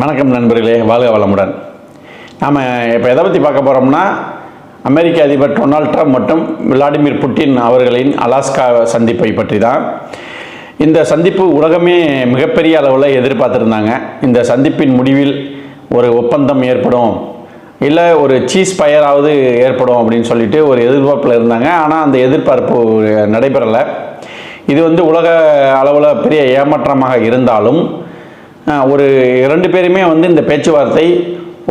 வணக்கம் நண்பர்களே வாழ்க வளமுடன். நாம் இப்போ எதை பற்றி பார்க்க போகிறோம்னா அமெரிக்க அதிபர் டொனால்ட் ட்ரம்ப் மற்றும் விளாடிமிர் புட்டின் அவர்களின் அலாஸ்கா சந்திப்பை பற்றி தான் இந்த சந்திப்பு உலகமே மிகப்பெரிய அளவில் எதிர்பார்த்துருந்தாங்க. இந்த சந்திப்பின் முடிவில் ஒரு ஒப்பந்தம் ஏற்படும். இல்லை ஒரு சீஸ் பயராவது ஏற்படும் அப்படின்னு சொல்லிட்டு ஒரு எதிர்பார்ப்பில் இருந்தாங்க. ஆனால் அந்த எதிர்பார்ப்பு நடைபெறலை. இது வந்து உலக அளவில் பெரிய ஏமாற்றமாக இருந்தாலும் ஒரு இரண்டு பேருமே வந்து இந்த பேச்சுவார்த்தை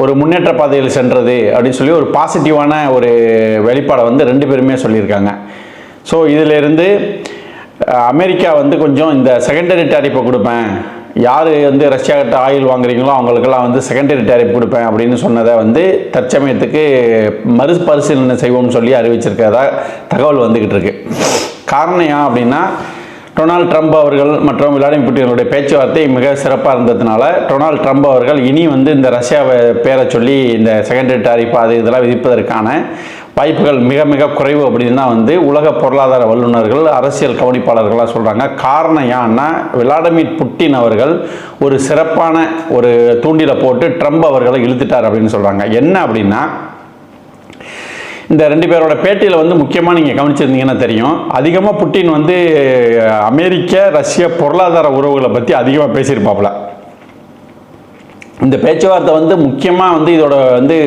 ஒரு முன்னேற்ற பாதையில் சென்றது அப்படின்னு சொல்லி ஒரு பாசிட்டிவான ஒரு வெளிப்பாடை வந்து ரெண்டு பேருமே சொல்லியிருக்காங்க. ஸோ இதிலிருந்து அமெரிக்கா வந்து கொஞ்சம் இந்த செகண்டரி டேரிப்பை கொடுப்பேன். யார் வந்து ரஷ்யாக்கிட்ட ஆயில் வாங்குறீங்களோ அவங்களுக்கெல்லாம் வந்து செகண்டரி டேரிப் கொடுப்பேன் அப்படின்னு சொன்னதை வந்து தற்சமயத்துக்கு மறுபரிசீலனை செய்வோம்னு சொல்லி அறிவிச்சிருக்கிறதா தகவல் வந்துக்கிட்டு இருக்கு. காரணம் ஏன் அப்படின்னா டொனால்ட் ட்ரம்ப் அவர்கள் மற்றும் விளாடிமிர் புட்டினுடைய பேச்சுவார்த்தை மிக சிறப்பாக இருந்ததுனால டொனால்ட் ட்ரம்ப் அவர்கள் இனி வந்து இந்த ரஷ்யாவை பேரை சொல்லி இந்த செகண்டரி டாரிஃப் அது இதெல்லாம் விதிப்பதற்கான வாய்ப்புகள் மிக மிக குறைவு அப்படின்னு தான் வந்து உலக பொருளாதார வல்லுநர்கள் அரசியல் கவனிப்பாளர்களாக சொல்கிறாங்க காரணம் ஏன்னா விளாடிமிர் புட்டின் அவர்கள் ஒரு சிறப்பான ஒரு தூண்டில போட்டு ட்ரம்ப் அவர்களை இழுத்துட்டார் அப்படின்னு சொல்கிறாங்க என்ன அப்படின்னா இந்த ரெண்டு பேரோட பேட்டியில் வந்து முக்கியமாக நீங்கள் கவனிச்சிருந்தீங்கன்னா தெரியும். அதிகமாக புட்டின் வந்து அமெரிக்க ரஷ்ய பொருளாதார உறவுகளை பற்றி அதிகமாக பேசியிருப்பாப்புல. இந்த பேச்சுவார்த்தை வந்து முக்கியமாக வந்து இதோட வந்து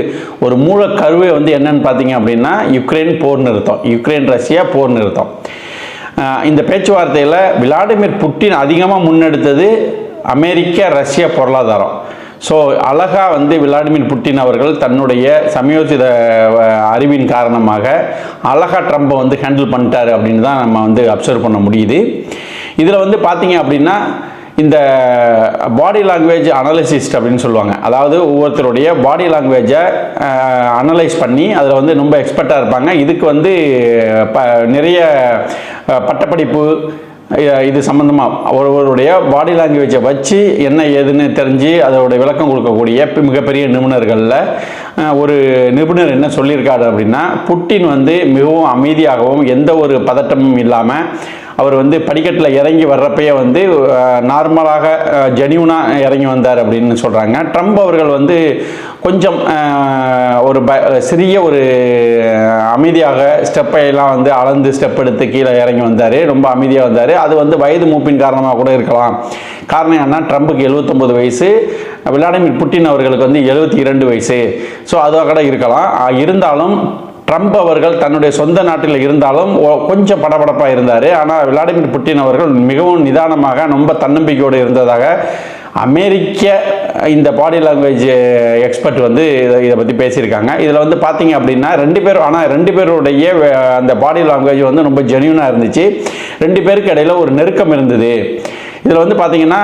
ஒரு மூல கருவே வந்து என்னன்னு பார்த்தீங்க அப்படின்னா யுக்ரைன் போர் நிறுத்தம். யுக்ரைன் ரஷ்யா போர் நிறுத்தம். இந்த பேச்சுவார்த்தையில் விளாடிமிர் புட்டின் அதிகமாக முன்னெடுத்தது அமெரிக்க ரஷ்ய பொருளாதாரம். ஸோ அழகா வந்து விளாடிமிர் புட்டின் அவர்கள் தன்னுடைய சமயோசித அறிவின் காரணமாக அழகா ட்ரம்ப்பை வந்து ஹேண்டில் பண்ணிட்டாரு அப்படின்னு தான் நம்ம வந்து அப்சர்வ் பண்ண முடியுது. இதில் வந்து பார்த்தீங்க அப்படின்னா இந்த பாடி லாங்குவேஜ் அனலைசிஸ்ட் அப்படின்னு சொல்லுவாங்க. அதாவது ஒவ்வொருத்தருடைய பாடி லாங்குவேஜை அனலைஸ் பண்ணி அதில் வந்து ரொம்ப எக்ஸ்பர்ட்டாக இருப்பாங்க. இதுக்கு வந்து ப நிறைய பட்டப்படிப்பு இது சம்மந்தமாக ஒருவருடைய பாடி லாங்குவேஜை வச்சு என்ன ஏதுன்னு தெரிஞ்சு அதோட விளக்கம் கொடுக்கக்கூடிய மிகப்பெரிய நிபுணர்களில் ஒரு நிபுணர் என்ன சொல்லியிருக்காரு அப்படின்னா புட்டின் வந்து மிகவும் அமைதியாகவும் எந்த ஒரு பதட்டமும் இல்லாமல் அவர் வந்து படிக்கட்டில் இறங்கி வர்றப்பயே வந்து நார்மலாக ஜெனியூனாக இறங்கி வந்தார் அப்படின்னு சொல்கிறாங்க ட்ரம்ப் அவர்கள் வந்து கொஞ்சம் ஒரு ப சிறிய ஒரு அமைதியாக ஸ்டெப்பை எல்லாம் வந்து அளந்து ஸ்டெப் எடுத்து கீழே இறங்கி வந்தார். ரொம்ப அமைதியாக வந்தார். அது வந்து வயது மூப்பின் காரணமாக கூட இருக்கலாம். காரணம் என்ன ட்ரம்புக்கு 79 வயசு விளாடிமிர் புட்டின் அவர்களுக்கு வந்து எழுபத்தி இரண்டு வயசு. ஸோ அதுவாக கூட இருக்கலாம். இருந்தாலும் ட்ரம்ப் அவர்கள் தன்னுடைய சொந்த நாட்டில் இருந்தாலும் கொஞ்சம் படபடப்பாக இருந்தார். ஆனால் விளாடிமிர் புட்டின் அவர்கள் மிகவும் நிதானமாக ரொம்ப தன்னம்பிக்கையோடு இருந்ததாக அமெரிக்க இந்த பாடி லாங்குவேஜ் எக்ஸ்பர்ட் வந்து இதை இதை பற்றி பேசியிருக்காங்க. இதில் வந்து பார்த்தீங்க அப்படின்னா ரெண்டு பேரும் ஆனால் ரெண்டு பேருடைய அந்த பாடி லாங்குவேஜ் வந்து ரொம்ப ஜெனியூனாக இருந்துச்சு. ரெண்டு பேருக்கு இடையில ஒரு நெருக்கம் இருந்தது. இதில் வந்து பார்த்தீங்கன்னா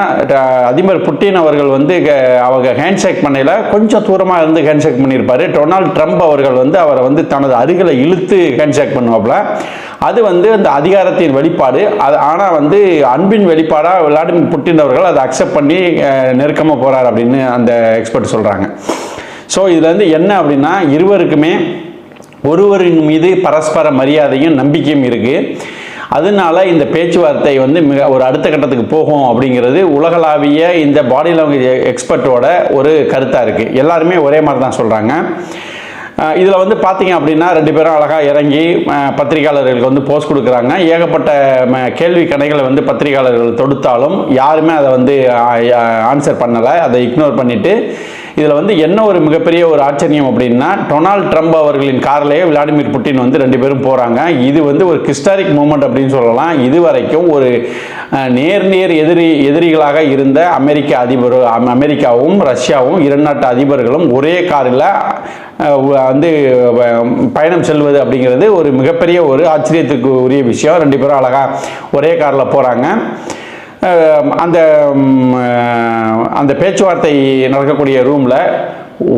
அதிபர் புட்டின் அவர்கள் வந்து அவங்க ஹேண்ட்ஷேக் பண்ணையில் கொஞ்சம் தூரமாக இருந்து ஹேண்ட்ஷேக் பண்ணியிருப்பார். டொனால்ட் ட்ரம்ப் அவர்கள் வந்து அவரை வந்து தனது அருகில் இழுத்து ஹேண்ட்ஷேக் பண்ணுவாப்புல. அது வந்து அந்த அதிகாரத்தின் வெளிப்பாடு. அது ஆனால் வந்து அன்பின் வெளிப்பாடாக விளாடிமிர் புட்டின் அவர்கள் அதை அக்செப்ட் பண்ணி நெருக்கமாக போகிறார் அப்படின்னு அந்த எக்ஸ்பர்ட் சொல்கிறாங்க ஸோ இதில் வந்து என்ன அப்படின்னா இருவருக்குமே ஒருவரின் மீது பரஸ்பர மரியாதையும் நம்பிக்கையும் இருக்குது அதனால இந்த பேச்சுவார்த்தை வந்து மிக ஒரு அடுத்த கட்டத்துக்கு போகும் அப்படிங்கிறது உலகளாவிய இந்த பாடி லாங்குவேஜ் எக்ஸ்பர்ட்டோட ஒரு கருத்தாக இருக்குது எல்லாருமே ஒரே மாதிரி தான் சொல்கிறாங்க இதில் வந்து பார்த்தீங்க அப்படின்னா ரெண்டு பேரும் அழகாக இறங்கி பத்திரிகையாளர்களுக்கு வந்து போஸ்ட் கொடுக்குறாங்க. ஏகப்பட்ட ம- கேள்வி கணைகளை வந்து பத்திரிகையாளர்கள் தொடுத்தாலும் யாருமே அதை வந்து ஆன்சர் பண்ணலை. அதை இக்னோர் பண்ணிவிட்டு இதில் வந்து என்ன ஒரு மிகப்பெரிய ஒரு ஆச்சரியம் அப்படின்னா டொனால்ட் ட்ரம்ப் அவர்களின் கார்லேயே விளாடிமிர் புட்டின் வந்து ரெண்டு பேரும் போகிறாங்க இது வந்து ஒரு ஹிஸ்டாரிக் மூமெண்ட் அப்படின்னு சொல்லலாம். இது வரைக்கும் ஒரு நேர் நேர் எதிரி எதிரிகளாக இருந்த அமெரிக்க அதிபர் அம்- அமெரிக்காவும் ரஷ்யாவும் இரு நாட்டு அதிபர்களும் ஒரே காரில் வந்து பயணம் செல்வது அப்படிங்கிறது ஒரு மிகப்பெரிய ஒரு ஆச்சரியத்துக்கு உரிய விஷயம். ரெண்டு பேரும் அழகாக ஒரே காரில் போகிறாங்க அந்த அந்த பேச்சுவார்த்தை நடக்கக்கூடிய ரூமில்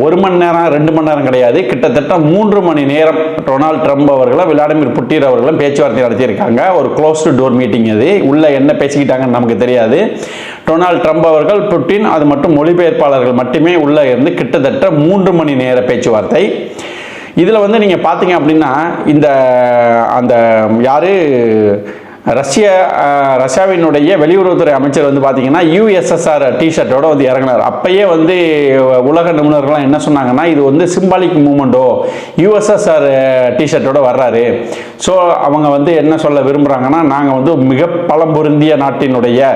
ஒரு மணி நேரம் ரெண்டு மணி நேரம் கிடையாது. கிட்டத்தட்ட மூன்று மணி நேரம் டொனால்ட் ட்ரம்ப் அவர்களும் விளாடிமிர் புட்டின் அவர்களும் பேச்சுவார்த்தை நடத்தியிருக்காங்க. ஒரு க்ளோஸ்டு டோர் மீட்டிங் அது. உள்ளே என்ன பேசிக்கிட்டாங்கன்னு நமக்கு தெரியாது. டொனால்ட் ட்ரம்ப் அவர்கள் புட்டின் அது மட்டும் மொழிபெயர்ப்பாளர்கள் மட்டுமே உள்ளே இருந்து கிட்டத்தட்ட மூன்று மணி நேர பேச்சுவார்த்தை. இதில் வந்து நீங்கள் பார்த்தீங்க அப்படின்னா இந்த அந்த யார்? ரஷ்ய ரஷ்யாவினுடைய வெளியுறவுத்துறை அமைச்சர் வந்து பார்த்தீங்கன்னா யூஎஸ்எஸ்ஆர் டிஷர்ட்டோட வந்து இறங்கினார். அப்பயே வந்து உலக நிபுணர்கள்லாம் என்ன சொன்னாங்கன்னா இது வந்து சிம்பாலிக் மூமெண்ட்டோ யூஎஸ்எஸ்ஆர் டிஷர்ட்டோட வர்றாரு. ஸோ அவங்க வந்து என்ன சொல்ல விரும்புகிறாங்கன்னா நாங்கள் வந்து மிக பலம் பொருந்திய நாட்டினுடைய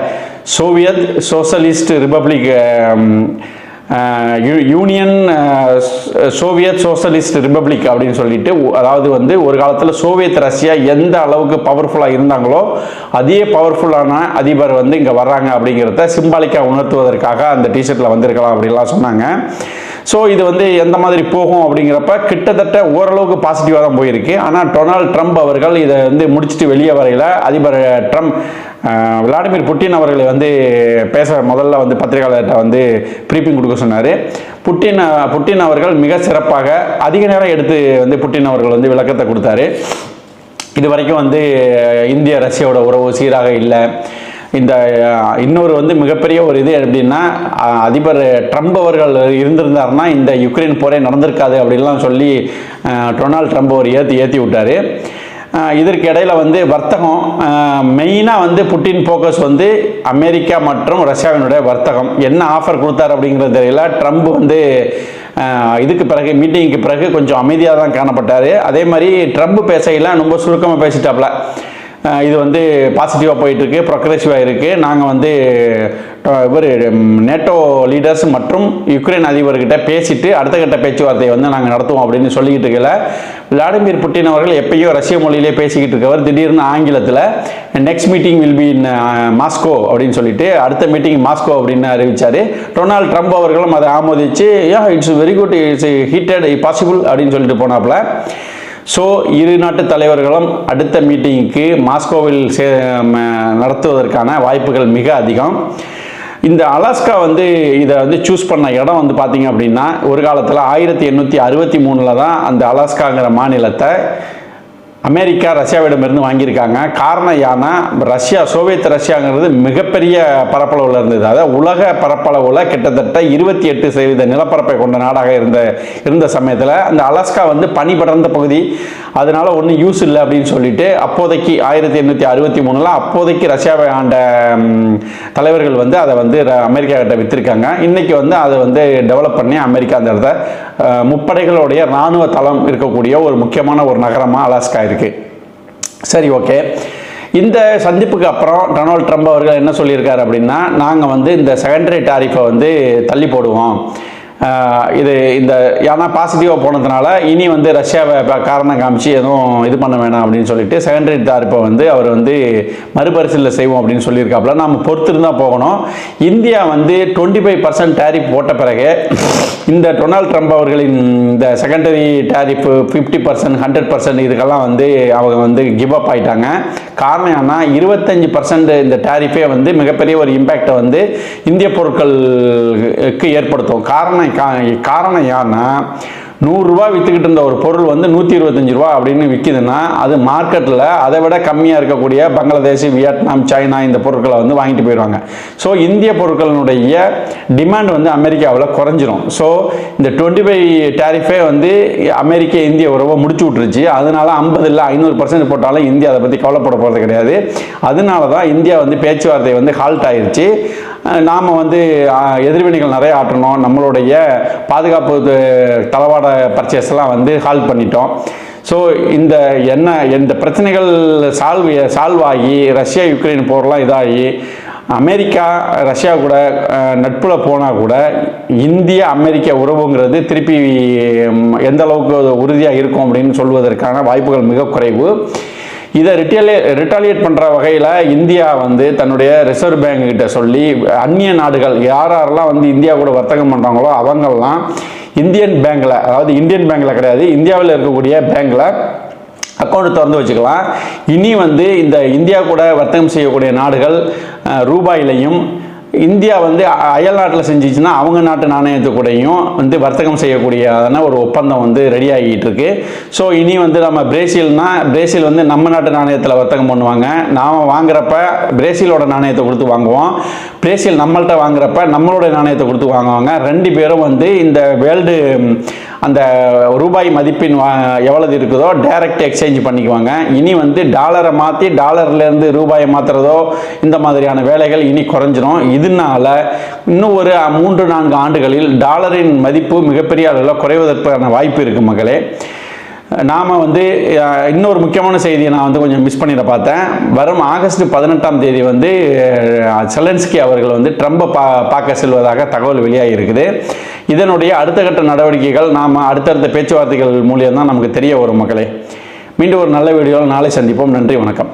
Soviet socialist republic union Soviet socialist republic அப்படின்னு சொல்லிட்டு அதாவது வந்து ஒரு காலத்தில் சோவியத் ரஷ்யா எந்த அளவுக்கு பவர்ஃபுல்லாக இருந்தாங்களோ அதே பவர்ஃபுல்லான அதிபர் வந்து இங்கே வர்றாங்க அப்படிங்கிறத சிம்பாலிக்காக உணர்த்துவதற்காக அந்த டிஷர்ட்டில் வந்திருக்கலாம் அப்படின்லாம் சொன்னாங்க. ஸோ இது வந்து எந்த மாதிரி போகும் அப்படிங்கிறப்ப கிட்டத்தட்ட ஓரளவுக்கு பாசிட்டிவாக தான் போயிருக்கு. ஆனால் டொனால்ட் ட்ரம்ப் அவர்கள் இதை வந்து முடிச்சுட்டு வெளியே வரையில் அதிபர் ட்ரம்ப் விளாடிமிர் புட்டின் அவர்களை வந்து பேச முதல்ல வந்து பத்திரிகையாளர்கிட்ட வந்து ப்ரீப்பிங் கொடுக்க சொன்னார். புட்டின் புட்டின் அவர்கள் மிக சிறப்பாக அதிக நேரம் எடுத்து வந்து புட்டின் அவர்கள் வந்து விளக்கத்தை கொடுத்தாரு. இது வரைக்கும் வந்து இந்திய ரஷ்யாவோட உறவு சீராக இல்லை. இந்த இன்னொரு வந்து மிகப்பெரிய ஒரு இது எப்படின்னா அதிபர் ட்ரம்ப் அவர்கள் இருந்திருந்தாருன்னா இந்த யுக்ரைன் போரே நடந்திருக்காது அப்படின்லாம் சொல்லி டொனால்ட் ட்ரம்ப் ஒரு ஏற்றி ஏற்றி விட்டார். இதற்கு இடையில வந்து வர்த்தகம் மெயினாக வந்து புட்டின் ஃபோக்கஸ் வந்து அமெரிக்கா மற்றும் ரஷ்யாவினுடைய வர்த்தகம். என்ன ஆஃபர் கொடுத்தாரு அப்படிங்கிறது தெரியல. ட்ரம்ப் வந்து இதுக்கு பிறகு மீட்டிங்க்கு பிறகு கொஞ்சம் அமைதியாக தான் காணப்பட்டார். அதே மாதிரி ட்ரம்ப் பேசையில் ரொம்ப சுருக்கமாக பேசிட்டாப்ல. இது வந்து பாசிட்டிவாக போயிட்டுருக்கு ப்ரொக்ரெசிவாக இருக்குது நாங்கள் வந்து இவர் நேட்டோ லீடர்ஸ் மற்றும் யுக்ரைன் அதிபர்கிட்ட பேசிட்டு அடுத்த கட்ட பேச்சுவார்த்தையை வந்து நாங்கள் நடத்துவோம் அப்படின்னு சொல்லிக்கிட்டு இருக்கல. விளாடிமிர் புட்டின் அவர்கள் எப்பயோ ரஷ்ய மொழியிலே பேசிக்கிட்டு இருக்கவர். திடீர்னு ஆங்கிலத்தில் next meeting will be in Moscow அப்படின்னு சொல்லிட்டு அடுத்த மீட்டிங் மாஸ்கோ அப்படின்னு அறிவிச்சார். டொனால்ட் ட்ரம்ப் அவர்களும் அதை ஆமோதிச்சு yeah it's very good it's heated possible அப்படின்னு சொல்லிட்டு போனாப்புல. ஸோ இரு நாட்டு தலைவர்களும் அடுத்த மீட்டிங்க்கு மாஸ்கோவில் சே நடத்துவதற்கான வாய்ப்புகள் மிக அதிகம். இந்த அலாஸ்கா வந்து இதை வந்து சூஸ் பண்ண இடம் வந்து பார்த்தீங்க அப்படின்னா ஒரு காலத்தில் ஆயிரத்தி எண்ணூற்றி அறுபத்தி மூணில் தான் அந்த அலாஸ்காங்கிற மாநிலத்தை அமெரிக்கா ரஷ்யாவிடமிருந்து வாங்கியிருக்காங்க. காரணம் யானா ரஷ்யா சோவியத் ரஷ்யாங்கிறது மிகப்பெரிய பரப்பளவில் இருந்தது. அதாவது உலக பரப்பளவில் கிட்டத்தட்ட இருபத்தி எட்டு சதவீத நிலப்பரப்பை கொண்ட நாடாக இருந்த இருந்த சமயத்தில் அந்த அலாஸ்கா வந்து பனி படர்ந்த பகுதி. அதனால ஒன்றும் யூஸ் இல்லை அப்படின்னு சொல்லிட்டு அப்போதைக்கு ஆயிரத்தி எண்ணூற்றி அறுபத்தி மூணில் அப்போதைக்கு ரஷ்யாவை ஆண்ட தலைவர்கள் வந்து அதை வந்து அமெரிக்காக்கிட்ட விற்றுருக்காங்க இன்றைக்கி வந்து அதை வந்து டெவலப் பண்ணி அமெரிக்கா அந்த இடத்த முப்படைகளுடைய இராணுவ தளம் இருக்கக்கூடிய ஒரு முக்கியமான ஒரு நகரமாக அலாஸ்கா இருக்குது சரி ஓகே. இந்த சந்திப்புக்கு அப்புறம் டொனால்ட் ட்ரம்ப் அவர்கள் என்ன சொல்லியிருக்காரு அப்படின்னா நாங்கள் வந்து இந்த செகண்டரி டாரிஃபை வந்து தள்ளி போடுவோம். இது இந்த ஏன்னா பாசிட்டிவாக போனதுனால இனி வந்து ரஷ்யாவை இப்போ காரணம் காமிச்சு எதுவும் இது பண்ண வேணாம் அப்படின்னு சொல்லிட்டு செகண்டரி டாரிஃபை வந்து அவர் வந்து மறுபரிசீலனை செய்வோம் அப்படின்னு சொல்லியிருக்காப்புல. நாம் பொறுத்திருந்தால் போகணும். இந்தியா வந்து டுவெண்ட்டி ஃபைவ் பர்சன்ட் டேரிப் போட்ட பிறகு இந்த டொனால்ட் ட்ரம்ப் அவர்களின் இந்த secondary tariff fifty percent hundred percent இதுக்கெல்லாம் வந்து அவங்க வந்து கிவ் அப் ஆயிட்டாங்க. காரணம் ஏன்னா இருபத்தஞ்சி பர்சன்ட் இந்த டேரிஃபே வந்து மிகப்பெரிய ஒரு இம்பேக்டை வந்து இந்திய பொருட்களுக்கு ஏற்படுத்தும். காரணம் கா- காரணம் ஏன்னா நூறுரூவா விற்றுக்கிட்டு இருந்த ஒரு பொருள் வந்து நூற்றி இருபத்தஞ்சி ரூபா அப்படின்னு விற்கிதுன்னா அது மார்க்கெட்டில் அதை விட கம்மியாக இருக்கக்கூடிய பங்களாதேஷ் வியட்நாம் சைனா இந்த பொருட்களை வந்து வாங்கிட்டு போயிடுவாங்க. ஸோ இந்திய பொருட்களினுடைய டிமாண்ட் வந்து அமெரிக்காவில் குறைஞ்சிரும். ஸோ இந்த டுவெண்ட்டி ஃபைவ் டேரிஃபே வந்து அமெரிக்க இந்திய உறவை முடிச்சு விட்டுருச்சு. அதனால ஐம்பது இல்லை ஐநூறு பர்சன்ட் போட்டாலும் இந்தியா அதை பற்றி கவலைப்பட போகிறது கிடையாது. அதனால தான் இந்தியா வந்து பேச்சுவார்த்தை வந்து ஹால்ட் ஆயிடுச்சு நாம் வந்து எதிர்வினைகள் நிறைய ஆற்றணும். நம்மளுடைய பாதுகாப்பு தளவாட பர்ச்சேஸ்லாம் வந்து ஹால்ட் பண்ணிட்டோம். ஸோ இந்த என்ன இந்த பிரச்சனைகள் சால்வ் சால்வ் ஆகி ரஷ்யா யுக்ரைன் போரெலாம் இதாகி அமெரிக்கா ரஷ்யா கூட நட்பில் நட்புல போனால் கூட இந்திய அமெரிக்க உறவுங்கிறது திருப்பி எந்த அளவுக்கு உறுதியாக இருக்கும் அப்படின்னு சொல்வதற்கான வாய்ப்புகள் மிக குறைவு. இதை ரிட்டலே ரிட்டாலியேட் பண்ணுற வகையில் இந்தியா வந்து தன்னுடைய ரிசர்வ் பேங்க் கிட்ட சொல்லி அந்நிய நாடுகள் யார் யாரெல்லாம் வந்து இந்தியா கூட வர்த்தகம் பண்ணுறாங்களோ அவங்கெல்லாம் இந்தியன் பேங்க்கில் அதாவது இந்தியன் பேங்க்கில் கிடையாது இந்தியாவில் இருக்கக்கூடிய பேங்க்கில் அக்கௌண்ட் திறந்து வச்சுக்கலாம். இனி வந்து இந்த இந்தியா கூட வர்த்தகம் செய்யக்கூடிய நாடுகள் ரூபாயிலையும் இந்தியா வந்து அயல் நாட்டில் செஞ்சிச்சுன்னா அவங்க நாட்டு நாணயத்து கூடயும் வந்து வர்த்தகம் செய்யக்கூடியதான ஒரு ஒப்பந்தம் வந்து ரெடி ஆகிட்டு இருக்கு ஸோ இனி வந்து நம்ம பிரேசில்னா பிரேசில் வந்து நம்ம நாட்டு நாணயத்தில் வர்த்தகம் பண்ணுவாங்க. நாம் வாங்குறப்ப பிரேசிலோட நாணயத்தை கொடுத்து வாங்குவோம். பிரேசில் நம்மள்கிட்ட வாங்குறப்ப நம்மளோட நாணயத்தை கொடுத்து வாங்குவாங்க. ரெண்டு பேரும் வந்து இந்த வேர்ல்டு அந்த ரூபாய் மதிப்பின் வா- எவ்வளவு இருக்குதோ டைரக்ட் எக்ஸ்சேஞ்ச் பண்ணிக்குவாங்க. இனி வந்து டாலரை மாற்றி டாலர்லேருந்து ரூபாயை மாற்றுறதோ இந்த மாதிரியான வேலைகள் இனி குறைஞ்சிரும். இதனால இன்னும் ஒரு மூன்று நான்கு ஆண்டுகளில் டாலரின் மதிப்பு மிகப்பெரிய அளவில் குறைவதற்கான வாய்ப்பு இருக்குது மகளே நாம் வந்து இன்னொரு முக்கியமான செய்தியை நான் வந்து கொஞ்சம் மிஸ் பண்ணிட பார்த்தேன். வரும் ஆகஸ்ட் பதினெட்டாம் தேதி வந்து செலன்ஸ்கி அவர்கள் வந்து ட்ரம்பை பா பார்க்க செல்வதாக தகவல் வெளியாகி இருக்குது இதனுடைய அடுத்த கட்ட நடவடிக்கைகள் நாம் அடுத்தடுத்த பேச்சுவார்த்தைகள் மூலியம் தான் நமக்கு தெரிய வரும் மக்களே. மீண்டும் ஒரு நல்ல வீடியோவில் நாளை சந்திப்போம். நன்றி வணக்கம்.